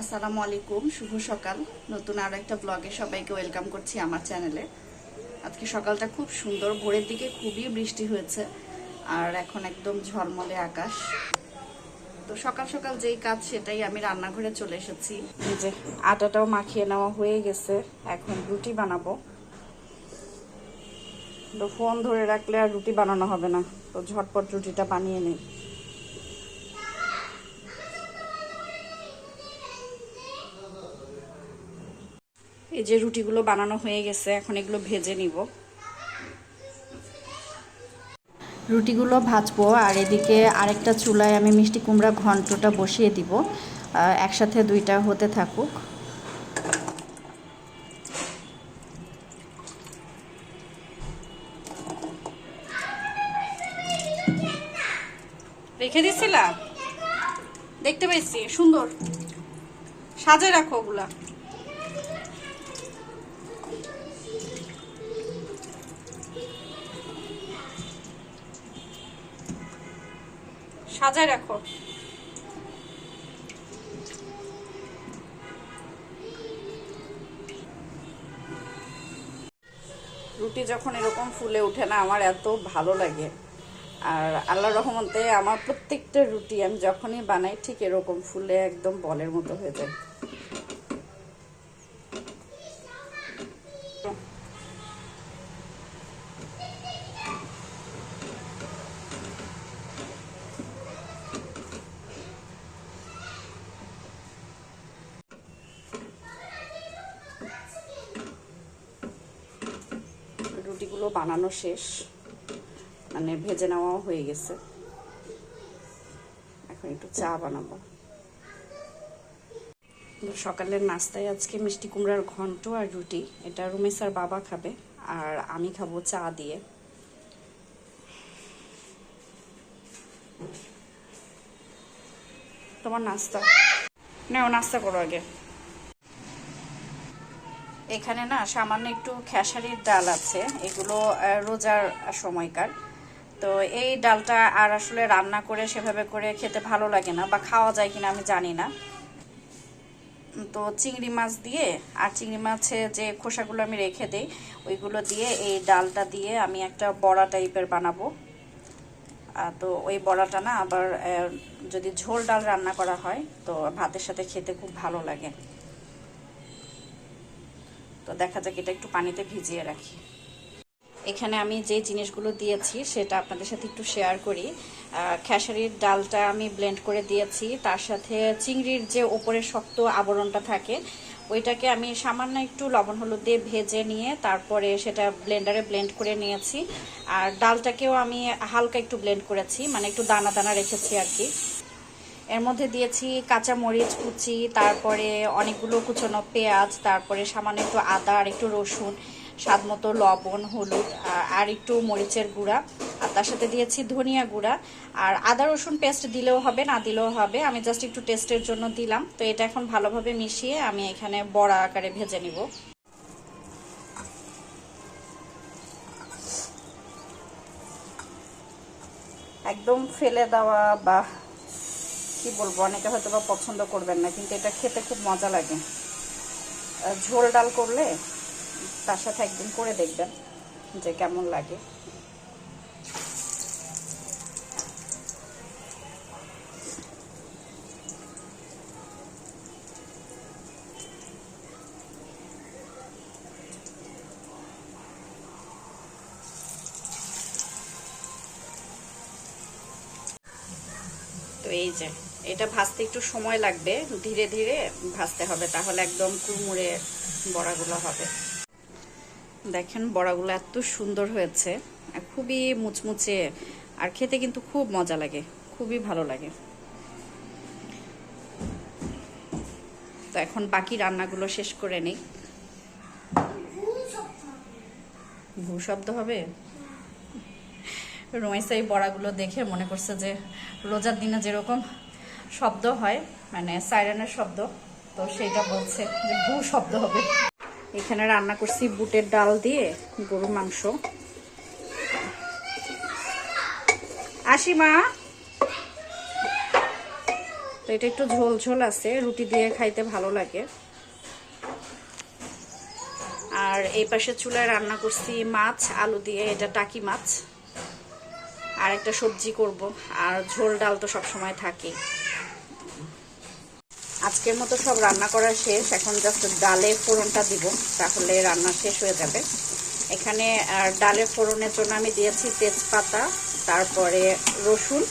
আসসালামু আলাইকুম, শুভ সকাল। নতুন আরও একটা ব্লগে সবাইকে ওয়েলকাম করছি আমার চ্যানেলে আজকে সকালটা খুব সুন্দর, ভোরের দিকে খুবই বৃষ্টি হয়েছে, আর এখন একদম ঝলমলে আকাশ। তো সকাল সকাল যেই কাজ, সেটাই আমি রান্নাঘরে চলে এসেছি। এই যে আটাটাও মাখিয়ে নেওয়া হয়ে গেছে, এখন রুটি বানাবো। তো ফোন ধরে রাখলে আর রুটি বানানো হবে না, তো ঝটপট রুটিটা বানিয়ে নেই। এই যে রুটিগুলো বানানো হয়ে গেছে এখন এগুলো ভেজে নিব। রুটিগুলো ভাজবো আর এদিকে আরেকটা চুলায় আমি মিষ্টি কুমড়া ঘন্টটা বসিয়ে দিব। একসাথে দুইটা হতে থাকুক। রেখে দিছিলাম? দেখতে পেয়েছি সুন্দর। সাজে রাখো ওগুলা। সাজায় রাখো। রুটি যখন এরকম ফুলে ওঠে না, আমার এত ভালো লাগে। আর আল্লাহ রহমতে আমার প্রত্যেকটা রুটি আমি যখনই বানাই, ঠিক এরকম ফুলে একদম বলের মতো হয়ে যায়। রুটিগুলো বানানো শেষ। মানে ভেজে নেওয়াও হয়ে গেছে। এখন একটু চা বানাবো। সকালের নাস্তায় আজকে মিষ্টি কুমড়ার ঘন্ট আর রুটি। এটা রুমেসার বাবা খাবে, আর আমি খাব চা দিয়ে। তোমার নাস্তা? নাও, নাস্তা করো আগে। এখানে না সামান্য একটু খেসারির ডাল আছে। এগুলো রোজার সময়কার। তো এই ডালটা আর আসলে রান্না করে সেভাবে করে খেতে ভালো লাগে না বা খাওয়া যায় কিনা আমি জানি না। তো চিংড়ি মাছ দিয়ে, আর চিংড়ি মাছে যে খোসাগুলো আমি রেখে দিই, ওইগুলো দিয়ে এই ডালটা দিয়ে আমি একটা বড়া টাইপের বানাবো। তো ওই বড়াটা না আবার যদি ঝোল ডাল রান্না করা হয়, তো ভাতের সাথে খেতে খুব ভালো লাগে। তো দেখা যাক এটা একটু পানিতে ভিজিয়ে রাখি। এখানে আমি যে জিনিসগুলো দিয়েছি সেটা আপনাদের সাথে একটু শেয়ার করি। খেসারির ডালটা আমি ব্লেন্ড করে দিয়েছি। তার সাথে চিংড়ির যে ওপরে শক্ত আবরণটা থাকে, ওইটাকে আমি সামান্য একটু লবণ হলুদ দিয়ে ভেজে নিয়ে তারপরে সেটা ব্লেন্ডারে ব্লেন্ড করে নিয়েছি। আর ডালটাকেও আমি হালকা একটু ব্লেন্ড করেছি মানে একটু দানা দানা রেখেছি আর কি। এর মধ্যে দিয়েছি কাঁচা মরিচ কুচি, তারপরে অনেকগুলো কুচনো পেঁয়াজ, তারপরে সামান্য একটু আদা আর একটু রসুন, স্বাদ মতো লবণ, হলুদ আর একটু মরিচের গুঁড়া। আর তার সাথে দিয়েছি ধনিয়া গুঁড়া। আর আদা, রসুন পেস্ট দিলেও হবে, না দিলেও হবে। আমি জাস্ট একটু টেস্টের জন্য দিলাম। তো এটা এখন ভালোভাবে মিশিয়ে আমি এখানে বড়া আকারে ভেজে নিব। একদম ফেলে দেওয়া বা কি বলব? অনেকে হয়তো বা পছন্দ করবেন না, কিন্তু এটা খেতে খুব মজা লাগে। ঝোল ডাল করলে তার সাথে একদিন করে দেখবেন যে কেমন লাগে। তো এই যে এটা ভাজতে একটু সময় লাগবে, ধীরে ধীরে ভাজতে হবে, তাহলে একদম কুড়মুড়ে বড়াগুলো হবে। দেখেন বড়াগুলো এত সুন্দর হয়েছে খুবই মুচমুচে, আর খেতে কিন্তু খুব মজা লাগে, খুবই ভালো লাগে। তো এখন বাকি রান্নাগুলো শেষ করে নেই। ভূ শব্দ হবে? রমেশা এই বড়াগুলো দেখে মনে করছে যে, রোজার দিনে যেরকম শব্দ হয় মানে সাইরেনের শব্দ। তো সেইটা বলছে যে ভূ শব্দ হবে। এখানে রান্না করছি বুটের ডাল দিয়ে গরুর মাংস। আসি মা। এটা একটু ঝোল ঝোল আছে, রুটি দিয়ে খাইতে ভালো লাগে। আর এই পাশে চুলায় রান্না করছি মাছ, আলু দিয়ে, এটা টাকি মাছ। আর একটা সবজি করব। আর ঝোল ডাল তো সবসময় থাকে আজকের মতো সব রান্না করা শেষ। এখন জাস্ট ডালে ফোড়নটা দিব, তাহলে রান্না শেষ হয়ে যাবে। এখানে ডালের ফোড়নের জন্য আমি দিয়েছি তেজপাতা, তারপরে রসুন,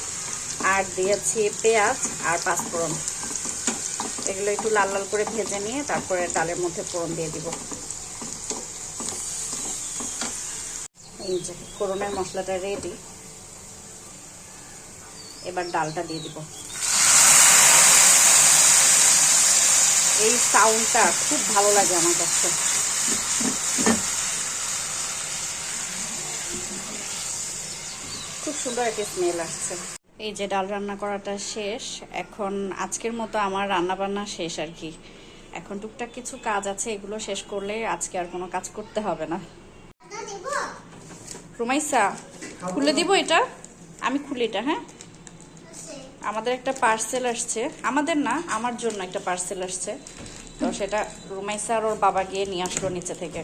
আর দিয়েছি পেঁয়াজ আর পাঁচফোড়ন। এগুলো একটু লাল লাল করে ভেজে নিয়ে তারপরে ডালের মধ্যে ফোড়ন দিয়ে দিব। এই যে ফোড়নের মশলাটা রেডি এবার ডালটা দিয়ে দিব। এই সাউন্ডটা খুব ভালো লাগে আমার কাছে। খুব সুন্দর একটা স্মেল আসছে। এই যে ডাল রান্না করাটা শেষ এখন আজকের মতো আমার রান্না বান্না শেষ আর কি। এখন টুকটাক কিছু কাজ আছে এগুলো শেষ করলে আজকে আর কোনো কাজ করতে হবে না। রুমাইসা খুলে দিব এটা? আমি খুলি এটা হ্যাঁ? আমাদের একটা পার্সেল আসছে। আমাদের না আমার জন্য একটা পার্সেল আসছে। তো সেটা রুমাইসা আর ওর বাবা গিয়ে নিয়ে আসলো নিচে থেকে।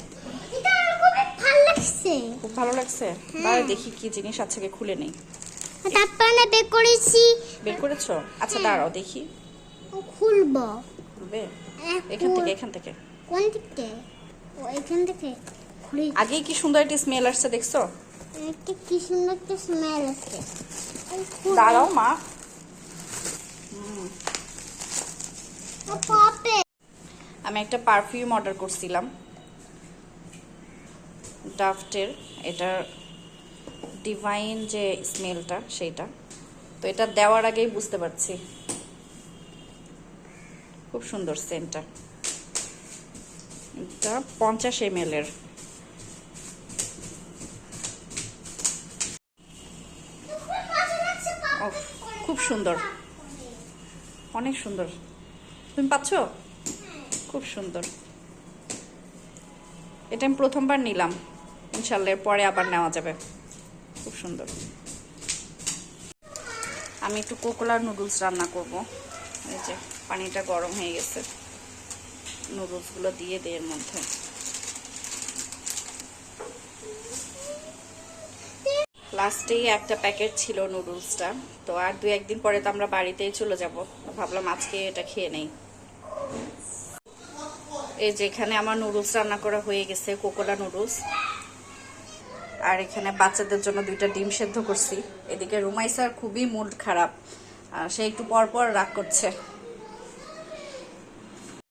খুব ভালো লাগছে। লাগছে? দাঁড়া দেখি কি জিনিস আছে খুলে নেই। তারপর না বের করেছি। বের করেছ? আচ্ছা দাঁড়াও দেখি। খুলবো। খুলবে? এখান থেকে এখান থেকে। কোন দিকে? ও এখান থেকে। খুলে। আগেই কি সুন্দর একটা স্মেল আসছে দেখছ? একটা কি সুন্দর একটা স্মেল খুল- দাঁড়াও মা ও পাপে আমি একটা পারফিউম অর্ডার করছিলাম। ডাফটের এটার ডিভাইন যে স্মেলটা সেইটা। তো এটা দেওয়ার আগেই বুঝতে পারছি। খুব সুন্দর সেন্টটা এটা পঞ্চাশ এম এর খুব সুন্দর। অনেক সুন্দর। তুমি পাচ্ছ? খুব সুন্দর। এটা আমি প্রথমবার নিলাম। ইনশাল্লাহ পরে আবার নেওয়া যাবে। খুব সুন্দর। আমি একটু কোকোলার নুডলস রান্না করব। এই যে, পানিটা গরম হয়ে গেছে। নুডলসগুলো দিয়ে দিই এর মধ্যে। লাস্টেই একটা প্যাকেট ছিল নুডলসটা। তো আর দু একদিন পরে তো আমরা বাড়িতেই চলে যাব। ভাবলাম আজকে এটা খেয়ে নেই। এই যে এখানে আমার নুডলস রান্না করা হয়ে গেছে, কোকোলা নুডলস আর এখানে বাচ্চাদের জন্য দুইটা ডিম সেদ্ধ করছি। এদিকে রুমাইসার খুবই মুড খারাপ। সে একটু পরপর পর রাগ করছে।